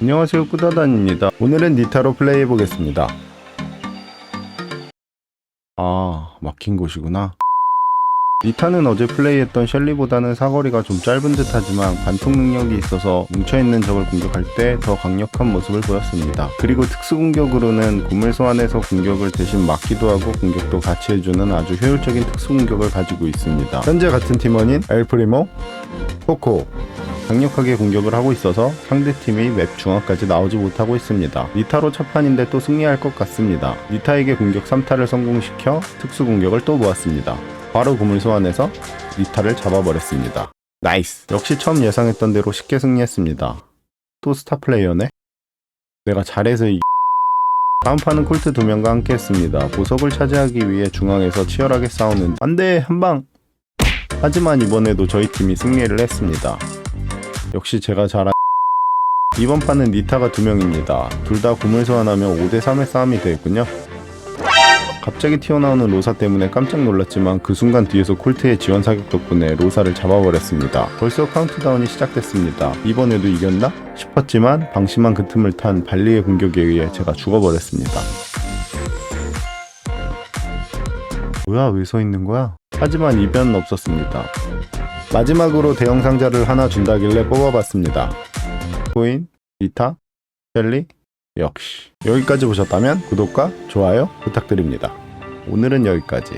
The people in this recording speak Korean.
안녕하세요 꾸다단입니다 오늘은 니타로 플레이 해보겠습니다 아 막힌 곳이구나 니타는 어제 플레이했던 셸리보다는 사거리가 좀 짧은 듯 하지만 관통 능력이 있어서 뭉쳐있는 적을 공격할 때 더 강력한 모습을 보였습니다. 그리고 특수 공격으로는 구물 소환에서 공격을 대신 막기도 하고 공격도 같이 해주는 아주 효율적인 특수 공격을 가지고 있습니다. 현재 같은 팀원인 엘프리모, 코코, 강력하게 공격을 하고 있어서 상대팀이 맵 중앙까지 나오지 못하고 있습니다. 니타로 첫판인데 또 승리할 것 같습니다. 니타에게 공격 3타를 성공시켜 특수 공격을 또 모았습니다. 바로 구물 소환해서 니타를 잡아버렸습니다. 나이스! 역시 처음 예상했던 대로 쉽게 승리했습니다. 또 스타 플레이어네? 내가 잘해서 이 다음 판은 콜트 두 명과 함께 했습니다. 보석을 차지하기 위해 중앙에서 치열하게 싸우는 안돼 한방! 하지만 이번에도 저희 팀이 승리를 했습니다. 역시 제가 잘한 이번 판은 니타가 두 명입니다. 둘 다 구물 소환하면 5대3의 싸움이 되겠군요. 갑자기 튀어나오는 로사 때문에 깜짝 놀랐지만 그 순간 뒤에서 콜트의 지원 사격 덕분에 로사를 잡아버렸습니다. 벌써 카운트다운이 시작됐습니다. 이번에도 이겼나? 싶었지만 방심한 그 틈을 탄 발리의 공격에 의해 제가 죽어버렸습니다. 뭐야 왜 서 있는 거야? 하지만 이변은 없었습니다. 마지막으로 대형 상자를 하나 준다길래 뽑아봤습니다. 코인, 이타, 젤리, 역시. 여기까지 보셨다면 구독과 좋아요 부탁드립니다. 오늘은 여기까지.